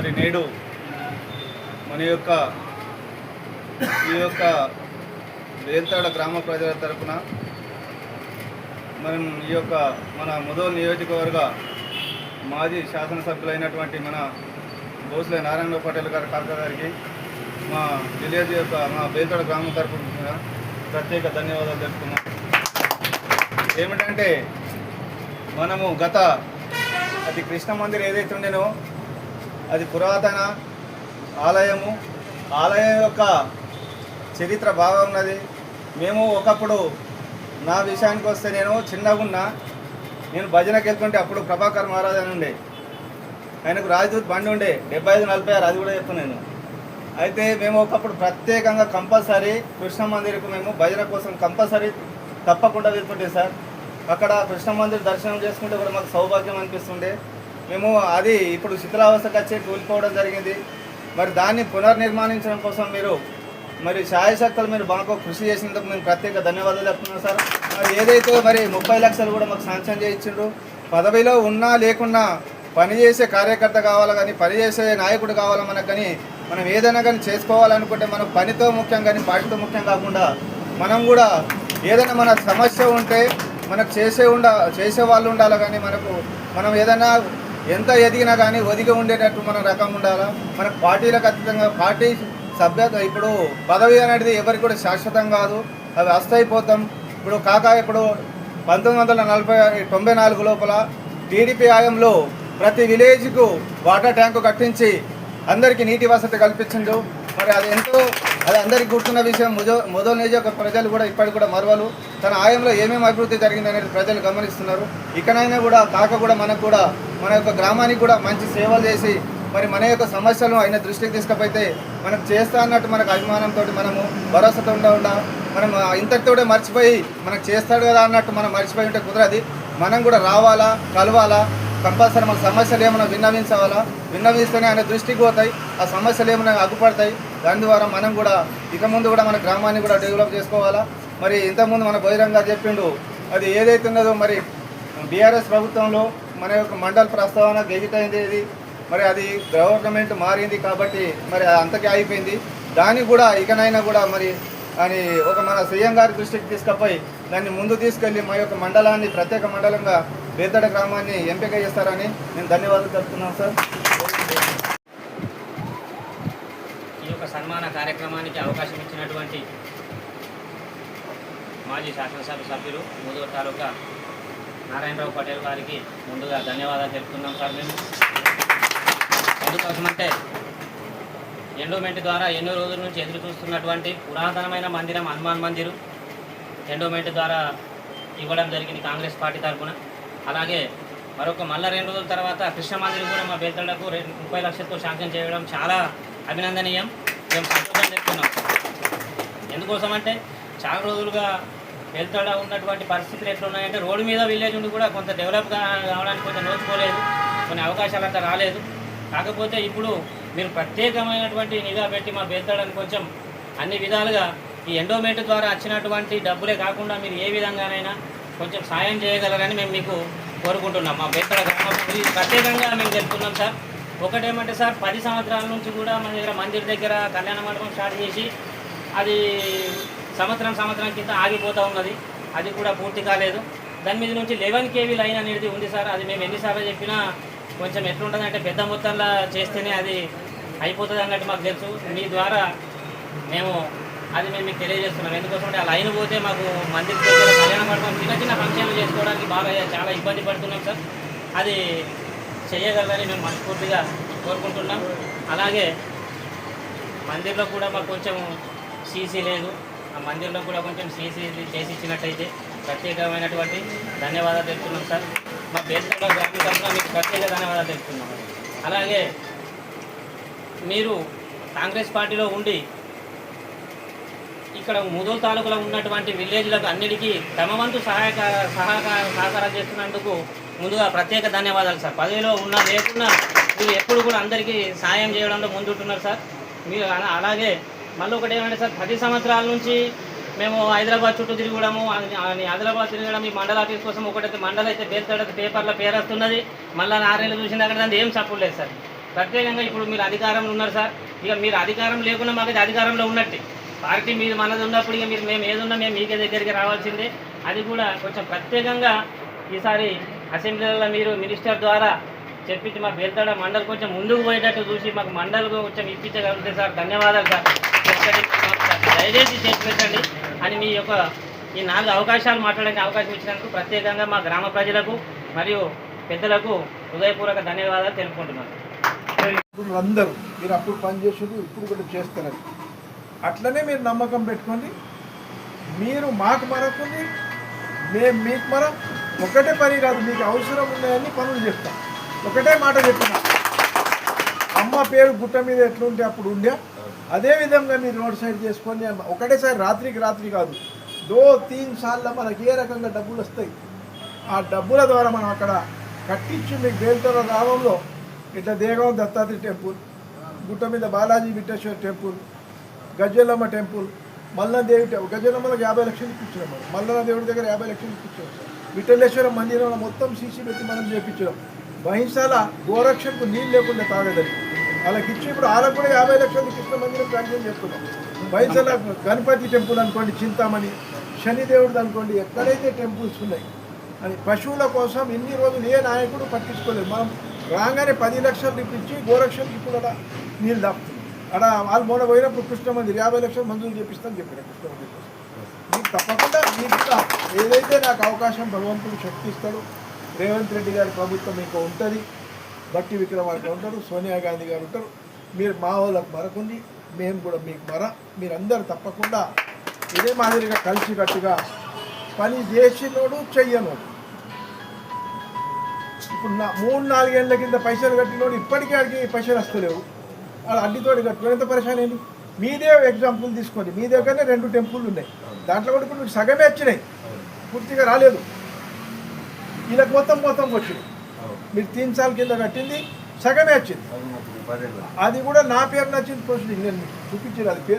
మరి నేడు మన యొక్క ఈ యొక్క వేల్తాడ గ్రామ ప్రజల తరఫున మనం ఈ యొక్క మన ముదోల్ నియోజకవర్గ మాజీ శాసనసభ్యులైనటువంటి మన భోస్లే నారాయణ పటేల్ గారి కాక గారికి మా విలేజ్ యొక్క మా బేల్తాడ గ్రామం తరపున ప్రత్యేక ధన్యవాదాలు తెలుపుతున్నాం. ఏమిటంటే మనము గత అది కృష్ణ మందిర్ ఏదైతే ఉండేనో అది పురాతన ఆలయము. ఆలయం యొక్క చరిత్ర బాగా ఉన్నది. మేము ఒకప్పుడు నా విషయానికి వస్తే నేను చిన్నగున్నా నేను భజనకి వెళ్తుంటే అప్పుడు ప్రభాకర్ మహారాజ్ అని ఉండే. ఆయనకు రాజదూత్ బండి ఉండే. డెబ్బై ఐదు నలభై ఆరు అది కూడా చెప్తున్నాను అయితే మేము ఒకప్పుడు ప్రత్యేకంగా కంపల్సరీ కృష్ణ మందిర్కు మేము భజన కోసం కంపల్సరీ తప్పకుండా వెళ్తుంటే సార్. అక్కడ కృష్ణ మందిర్ దర్శనం చేసుకుంటే కూడా మాకు సౌభాగ్యం అనిపిస్తుండే. మేము అది ఇప్పుడు శిథిలావస్థకు వచ్చి కూలిపోవడం జరిగింది. మరి దాన్ని పునర్నిర్మాణించడం కోసం మీరు మరి శాయశక్తులు మీరు బాగా కృషి చేసినందుకు మేము ప్రత్యేక ధన్యవాదాలు చెప్తున్నాం సార్. మరి ఏదైతే మరి ముప్పై లక్షలు కూడా మాకు శాంక్షన్ చేయించిండ్రు పదవిలో ఉన్నా లేకున్నా పనిచేసే కార్యకర్త కావాలా కానీ పనిచేసే నాయకుడు కావాలి మనకు కానీ మనం ఏదైనా కానీ చేసుకోవాలనుకుంటే మనం పనితో ముఖ్యం కానీ పార్టీతో ముఖ్యం కాకుండా మనం కూడా ఏదైనా మన సమస్య ఉంటే మనకు చేసే ఉండ చేసే వాళ్ళు ఉండాలి కానీ మనకు మనం ఏదైనా ఎంత ఎదిగినా కానీ ఒదిగి ఉండేటట్టు మన రకం ఉండాలా? మనకు పార్టీలకు అతీతంగా పార్టీ సభ్యత ఇప్పుడు పదవి అనేది ఎవరికి కూడా శాశ్వతం కాదు. అవి అస్తైపోతాం. ఇప్పుడు కాకా ఇప్పుడు పంతొమ్మిది వందల నలభై తొంభై నాలుగు లోపల టీడీపీ హయాంలో ప్రతి విలేజ్కు వాటర్ ట్యాంకు కట్టించి అందరికీ నీటి వసతి కల్పించిండు. మరి అది ఎంతో అది అందరికీ గుర్తున్న విషయం. ముదో మొదలు నియోజక ప్రజలు కూడా ఇప్పటికి కూడా మరవలు. తన ఆయంలో ఏమేమి అభివృద్ధి జరిగింది అనేది ప్రజలు గమనిస్తున్నారు. ఇకనైనా కూడా కాక కూడా మనకు కూడా మన యొక్క గ్రామానికి కూడా మంచి సేవలు చేసి మరి మన యొక్క సమస్యలను ఆయన దృష్టికి తీసుకపోతే మనం చేస్తా అన్నట్టు మనకు అభిమానంతో మనము భరోసాతో ఉండ మనం ఇంతటితోటే మర్చిపోయి మనకు చేస్తాడు కదా అన్నట్టు మనం మర్చిపోయి ఉంటే కుదరది. మనం కూడా రావాలా కలవాలా కంపల్సరీ మన సమస్యలు ఏమైనా విన్నవించాలా విన్నవిస్తేనే ఆయన దృష్టికి పోతాయి ఆ సమస్యలు ఏమైనా అగ్గుపడతాయి దాని ద్వారా మనం కూడా ఇక ముందు కూడా మన గ్రామాన్ని కూడా డెవలప్ చేసుకోవాలా. మరి ఇంతకుముందు మన బహిరంగ చెప్పిండు అది ఏదైతే ఉన్నదో మరి బీఆర్ఎస్ ప్రభుత్వంలో మన యొక్క మండల ప్రస్తావన గెజిట్ అయింది ఇది. మరి అది గవర్నమెంట్ మారింది కాబట్టి మరి అంతకే అయిపోయింది దాన్ని కూడా ఇకనైనా కూడా మరి అని ఒక మన సీఎం గారి దృష్టికి తీసుకుపోయి దాన్ని ముందు తీసుకెళ్ళి మా యొక్క మండలాన్ని ప్రత్యేక మండలంగా బేతడ గ్రామాన్ని ఎంపిక చేస్తారని నేను ధన్యవాదాలు చెప్తున్నాను సార్. ఈ యొక్క సన్మాన కార్యక్రమానికి అవకాశం ఇచ్చినటువంటి మాజీ శాసనసభ సభ్యులు మూదూరు తాలూకా నారాయణరావు పటేల్ గారికి ముందుగా ధన్యవాదాలు తెలుపుతున్నాం సార్ మేము. ఎందుకోసమంటే ఎండోమెంట్ ద్వారా ఎన్నో రోజుల నుంచి ఎదురు చూస్తున్నటువంటి పురాతనమైన మందిరం హనుమాన్ మందిరం ఎండోమెంట్ ద్వారా ఇవ్వడం జరిగింది కాంగ్రెస్ పార్టీ తరఫున. అలాగే మరొక మళ్ళా రెండు రోజుల తర్వాత కృష్ణ మందిరం కూడా మా బేతలకు రెండు ముప్పై లక్షలతో శాంక్షన్ చేయడం చాలా అభినందనీయం. మేము సంతోషం చెప్తున్నాం ఎందుకోసం అంటే చాలా రోజులుగా వెళ్తాడ ఉన్నటువంటి పరిస్థితులు ఎట్లున్నాయంటే రోడ్డు మీద విలేజ్ ఉండి కూడా కొంత డెవలప్ కావడానికి కొంత నోచుకోలేదు. కొన్ని అవకాశాలు అంతా రాలేదు. కాకపోతే ఇప్పుడు మీరు ప్రత్యేకమైనటువంటి నిఘా పెట్టి మా బెల్తాడని కొంచెం అన్ని విధాలుగా ఈ ఎండోమెంట్ ద్వారా వచ్చినటువంటి డబ్బులే కాకుండా మీరు ఏ విధంగానైనా కొంచెం సాయం చేయగలరని మేము మీకు కోరుకుంటున్నాం. మా బెల్తాడ గ్రామం ప్రత్యేకంగా మేము తెలుపుతున్నాం సార్. ఒకటేమంటే సార్ పది సంవత్సరాల నుంచి కూడా మన దగ్గర మందిర్ దగ్గర కళ్యాణ మండపం స్టార్ట్ చేసి అది సంవత్సరం సంవత్సరం కింద ఆగిపోతూ ఉన్నది. అది కూడా పూర్తి కాలేదు. దాని మీద నుంచి లెవెన్ కేవీ లైన్ అనేది ఉంది సార్. అది మేము ఎన్నిసార్లు చెప్పినా కొంచెం ఎట్లుంటుంది అంటే పెద్ద మొత్తంలో చేస్తేనే అది అయిపోతుంది అన్నట్టు మాకు తెలుసు. మీ ద్వారా మేము అది మేము మీకు తెలియజేస్తున్నాం. ఎందుకోసమంటే ఆ లైన్ పోతే మాకు మందిర దగ్గర కళ్యాణ మండపం చిన్న చిన్న ఫంక్షన్లు చేసుకోవడానికి బాగా చాలా ఇబ్బంది పడుతున్నాం సార్. అది చేయగలరని మేము మనస్ఫూర్తిగా కోరుకుంటున్నాం. అలాగే మందిర్లో కూడా మాకు కొంచెం సీసీ లేదు. ఆ మందిర్లో కూడా కొంచెం సీసీ చేసి ఇచ్చినట్టయితే ప్రత్యేకమైనటువంటి ధన్యవాదాలు తెలుపుతున్నాం సార్. మా దేశంలో గ్రామీణ తరఫున మీకు ప్రత్యేక ధన్యవాదాలు తెలుపుతున్నాం. అలాగే మీరు కాంగ్రెస్ పార్టీలో ఉండి ఇక్కడ ముదో తాలూకులో ఉన్నటువంటి విలేజ్లకు అన్నిటికీ తమ వంతు సహాయక సహకార సహకారం చేస్తున్నందుకు ముందుగా ప్రత్యేక ధన్యవాదాలు సార్. పదవిలో ఉన్నా లేకున్నా మీరు ఎప్పుడు కూడా అందరికీ సాయం చేయడంలో ముందుంటున్నారు సార్. మీరు అలా- అలాగే మళ్ళీ ఒకటి ఏమంటే సార్ పది సంవత్సరాల నుంచి మేము హైదరాబాద్ చుట్టూ తిరగడము అని- తిరగడం ఈ మండల ఆఫీస్ కోసం ఒకటైతే మండల అయితే పేరుతాడైతే పేపర్లో పేరు వస్తున్నది. మళ్ళీ నారేళ్ళు చూసిన అక్కడ దాన్ని ఏం సపోర్ట్ లేదు సార్. ప్రత్యేకంగా ఇప్పుడు మీరు అధికారంలో ఉన్నారు సార్. ఇక మీరు అధికారం లేకుండా మాకు ఇది అధికారంలో ఉన్నట్టే. పార్టీ మీద మనది ఉన్నప్పుడు ఇక మీరు మేము ఏదున్నా మేము మీకే దగ్గరికి రావాల్సిందే. అది కూడా కొంచెం ప్రత్యేకంగా ఈసారి అసెంబ్లీలో మీరు మినిస్టర్ ద్వారా చెప్పించి మాకు వెళ్తాడ? మండలి కొంచెం ముందుకు పోయేటట్టు చూసి మాకు మండలి కొంచెం ఇప్పించగలిగితే సార్. ధన్యవాదాలు సార్. దయచేసి చేసి పెట్టండి అని మీ యొక్క ఈ నాలుగు అవకాశాలు మాట్లాడే అవకాశం ఇచ్చినందుకు ప్రత్యేకంగా మా గ్రామ ప్రజలకు మరియు పెద్దలకు హృదయపూర్వక ధన్యవాదాలు తెలుపుకుంటున్నాను. అందరూ మీరు అప్పుడు పనిచేసేది ఇప్పుడు కూడా చేస్తారని అట్లనే మీరు నమ్మకం పెట్టుకోండి. మీరు మాకు మరొకటి మేము మీకు మరం ఒకటే పని కాదు మీకు అవసరం ఉన్నాయని పనులు చెప్తాం. ఒకటే మాట చెప్పిన. అమ్మ పేరు గుట్ట మీద ఎట్లుంటే అప్పుడు ఉండే. అదే విధంగా మీరు రోడ్ సైడ్ చేసుకొని ఒకటేసారి రాత్రికి రాత్రి కాదు. దో తీన్ సార్లు మనకి ఏ రకంగా డబ్బులు వస్తాయి? ఆ డబ్బుల ద్వారా మనం అక్కడ కట్టించి మీకు బేల్తోర గ్రామంలో ఇట్లా దేగం దత్తాత్రి టెంపుల్ గుట్ట మీద Balaji Vitteshwara temple Gajjalamma temple Malladevi temple. గజ్జలమ్మలకు యాభై లక్షలు ఇప్పించాం మనం మల్లన్న దేవుడి దగ్గర యాభై లక్షలు ఇప్పించాం విఠలేశ్వర మందిరంలో మొత్తం సీసీ పెట్టి మనం చేపించాం. బహింసాల గోరక్షణకు నీళ్ళు లేకుండా తాగదని. వాళ్ళకి ఇచ్చి ఇప్పుడు వాళ్ళకు కూడా యాభై లక్షల కృష్ణ మందిరం ప్రాంతం చేస్తున్నాం బహింసాల గణపతి టెంపుల్ అనుకోండి చింతామణి శనిదేవుడు అనుకోండి ఎక్కడైతే టెంపుల్స్ ఉన్నాయి అని పశువుల కోసం ఇన్ని రోజులు ఏ నాయకుడు పట్టించుకోలేదు. మనం రాగానే పది లక్షలు ఇప్పించి గోరక్షణకి ఇప్పుడు అక్కడ నీళ్ళు దాపుతుంది అక్కడ వాళ్ళు మూడ పోయినప్పుడు కృష్ణ మందిర్ యాభై లక్షలు మంజూరు చేపిస్తాం చెప్పారు కృష్ణ మందిర్ కోసం. మీకు తప్పకుండా మీకు ఏదైతే నాకు అవకాశం భగవంతుడు శక్తి ఇస్తాడు రేవంత్ రెడ్డి గారి ప్రభుత్వం మీకు ఉంటుంది. బట్టి విక్రమార్క ఉంటారు సోనియా గాంధీ గారు ఉంటారు. మీరు మా వాళ్ళకు మరకుంది మేము కూడా మీకు మర. మీరందరూ తప్పకుండా ఇదే మాదిరిగా కలిసికట్టుగా పని చేసినోడు చెయ్యనోడు. ఇప్పుడు నా మూడు నాలుగేళ్ళ కింద పైసలు కట్టినోడు ఇప్పటికీ అడిగి పైసలు వస్తలేవు. అలా అడ్డితోటి కట్టుకుని ఎంత పరిశాన్ ఏంటి? మీదే ఎగ్జాంపుల్ తీసుకోండి. మీ దగ్గరనే రెండు టెంపుల్ ఉన్నాయి. దాంట్లో కూడా ఇప్పుడు మీకు సగమే వచ్చినాయి. పూర్తిగా రాలేదు. వీళ్ళకి మొత్తం మొత్తం వచ్చింది మీరు తీన్ సార్లు కింద కట్టింది సగమే వచ్చింది. అది కూడా నా పేరు నచ్చింది ప్రొసీడింగ్ నేను చూపించాను అది పేరు